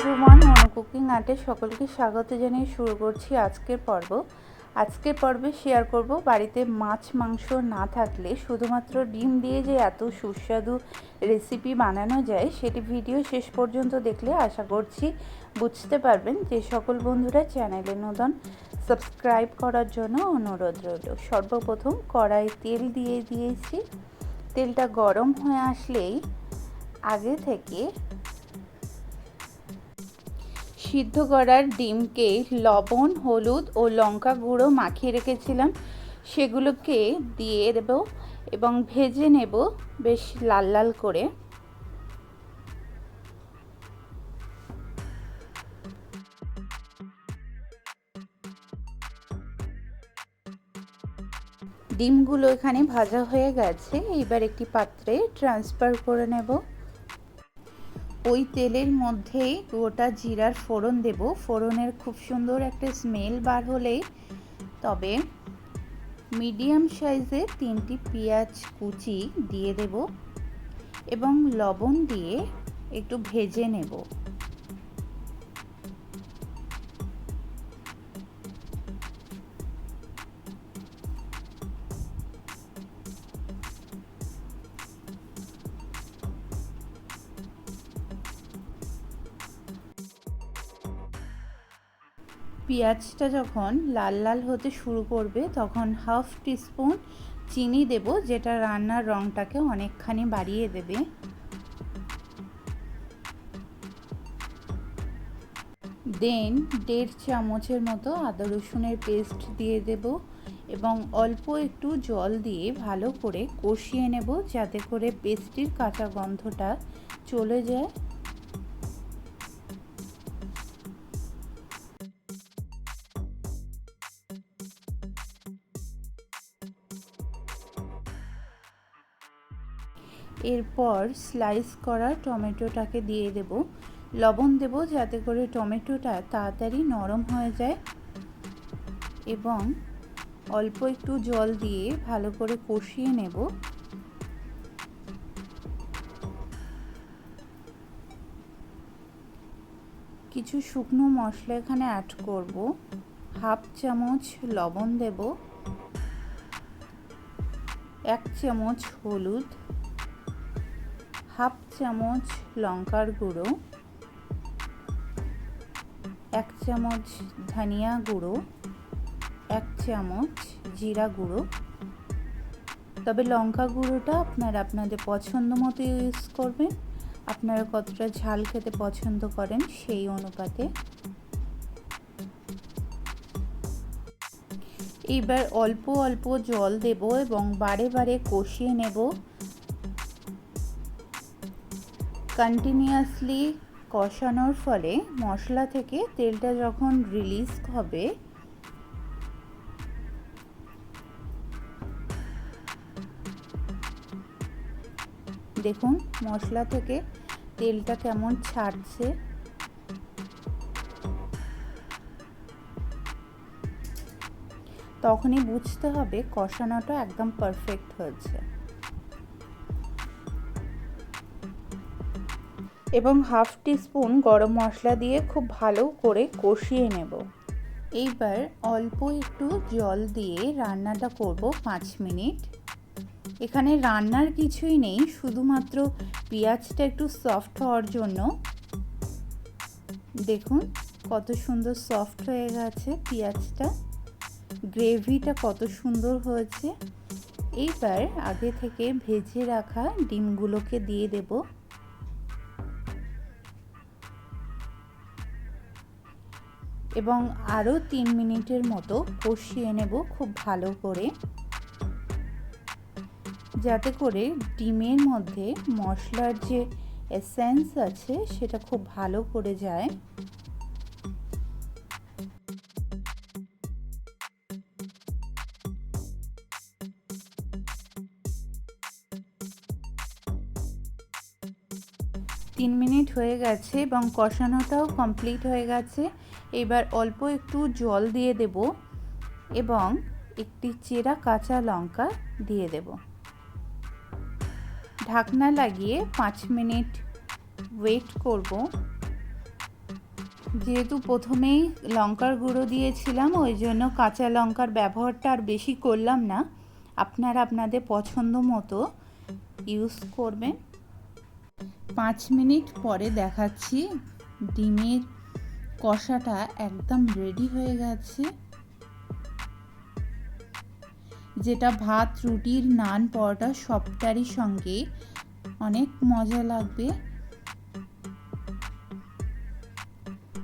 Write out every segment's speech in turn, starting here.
Everyone মনো cooking আর্টে সকলকে স্বাগত জানিয়ে শুরু করছি আজকের পর্ব। আজকের পর্বে শেয়ার করব বাড়িতে মাছ, মাংস না থাকলে শুধুমাত্র ডিম দিয়ে যে এত সুস্বাদু রেসিপি বানানো যায়, সেটি ভিডিও শেষ পর্যন্ত দেখলে আশা করছি বুঝতে পারবেন যে সকল বন্ধুরা চ্যানেলে নতুন সাবস্ক্রাইব করার জন্য অনুরোধ রইল। সর্বপ্রথম কড়াই তেল দিয়ে দিয়েছি। তেলটা গরম হয়ে আসলেই আগে থেকে সিদ্ধ করার ডিমকে লবণ, হলুদ ও লঙ্কা গুঁড়ো মাখিয়ে রেখেছিলাম। সেগুলোকে দিয়ে দেব এবং ভেজে নেব বেশ লাল লাল করে। ডিমগুলো এখানে ভাজা হয়ে গেছে। এবার একটি পাত্রে ট্রান্সফার করে নেব। ওই তেলের মধ্যেই গোটা জিরার ফোড়ন দেব। ফোড়নের খুব সুন্দর একটা স্মেল বার হলেই। তবে মিডিয়াম সাইজে তিনটি পেঁয়াজ কুচি দিয়ে দেব এবং লবণ দিয়ে একটু ভেজে নেব। পেঁয়াজটা যখন লাল লাল হতে শুরু করবে, তখন হাফ টিস্পুন চিনি দেব, যেটা রান্নার রঙটাকে অনেকখানি বাড়িয়ে দেবে। দেন দেড় চামচের মতো আদা রসুনের পেস্ট দিয়ে দেব এবং অল্প একটু জল দিয়ে ভালো করে কষিয়ে নেব, যাতে করে পেস্টির কাঁচা গন্ধটা চলে যায়। এরপর স্লাইস করা টমেটোটাকে দিয়ে দেব। লবণ দেব যাতে করে টমেটোটা তাড়াতাড়ি নরম হয়ে যায় এবং অল্প একটু জল দিয়ে ভালো করে কষিয়ে নেব। কিছু শুকনো মশলা এখানে অ্যাড করব। হাফ চামচ লবণ দেব। এক চামচ হলুদ। হাফ চামচ লঙ্কার গুঁড়ো, এক চামচ ধনিয়া গুঁড়ো, এক চামচ জিরা গুঁড়ো। তবে লঙ্কা গুঁড়োটা আপনারা আপনাদের পছন্দ মতো ইউজ করবেন। আপনারা কতটা ঝাল খেতে পছন্দ করেন সেই অনুপাতে। এবার অল্প অল্প জল দেব এবং বারে বারে কষিয়ে নেব। কন্টিনিউয়াসলি কষানোর ফলে মশলা থেকে তেলটা যখন রিলিজ হবে, দেখুন মশলা থেকে তেলটা কেমন ছাড়ছে। তখনই বুঝতে হবে কষানোটা একদম পারফেক্ট হয়েছে। এবং হাফ টিস্পুন গরম মশলা দিয়ে খুব ভালো করে কষিয়ে নেব। এইবার অল্প একটু জল দিয়ে রান্নাটা করব পাঁচ মিনিট। এখানে রান্নার কিছুই নেই, শুধুমাত্র পেঁয়াজটা একটু সফট হওয়ার জন্য। দেখুন কত সুন্দর সফট হয়ে গেছে পেঁয়াজটা। গ্রেভিটা কত সুন্দর হয়েছে। এইবার আগে থেকে ভেজে রাখা ডিমগুলোকে দিয়ে দেবো। এবং আরও তিন মিনিটের মতো কষিয়ে নেব খুব ভালো করে। যাতে করে ডিমের মধ্যে মশলার যে এসেন্স আছে, সেটা খুব ভালো করে যায়। তিন মিনিট হয়ে গেছে এবং কষানোটাও কমপ্লিট হয়ে গেছে। এবার অল্প একটু জল দিয়ে দেব এবং একটি চেরা কাঁচা লঙ্কা দিয়ে দেব। ঢাকনা লাগিয়ে পাঁচ মিনিট ওয়েট করব। যেহেতু প্রথমেই লঙ্কার গুঁড়ো দিয়েছিলাম, ওই জন্য কাঁচা লঙ্কার ব্যবহারটা আর বেশি করলাম না। আপনারা আপনাদের পছন্দ মতো ইউজ করবেন। পাঁচ মিনিট পরে দেখাচ্ছি ডিমের কষাটা একদম রেডি হয়ে গেছে। যেটা ভাত, রুটির নান, পরোটা সবটারই সঙ্গে অনেক মজা লাগবে।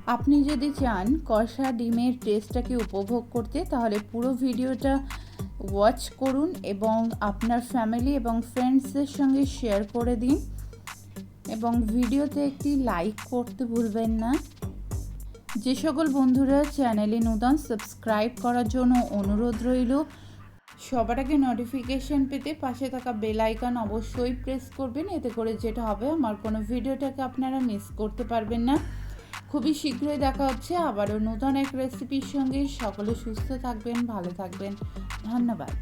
আপনি যদি চান কষা ডিমের টেস্টটাকে উপভোগ করতে, তাহলে পুরো ভিডিওটা ওয়াচ করুন এবং আপনার ফ্যামিলি এবং ফ্রেন্ডসদের সঙ্গে শেয়ার করে দিন। এবং ভিডিওতে একটি লাইক করতে ভুলবেন না। যে সকল বন্ধুরা চ্যানেলে নতুন সাবস্ক্রাইব করার জন্য অনুরোধ রইল, সবার আগে নোটিফিকেশন পেতে পাশে থাকা বেল আইকন অবশ্যই প্রেস করবেন। এতে করে যেটা হবে, আমার কোনো ভিডিওটাকে আপনারা মিস করতে পারবেন না। খুবই শীঘ্রই দেখা হচ্ছে। আবারও নতুন এক রেসিপির সঙ্গে সকলে সুস্থ থাকবেন, ভালো থাকবেন। ধন্যবাদ।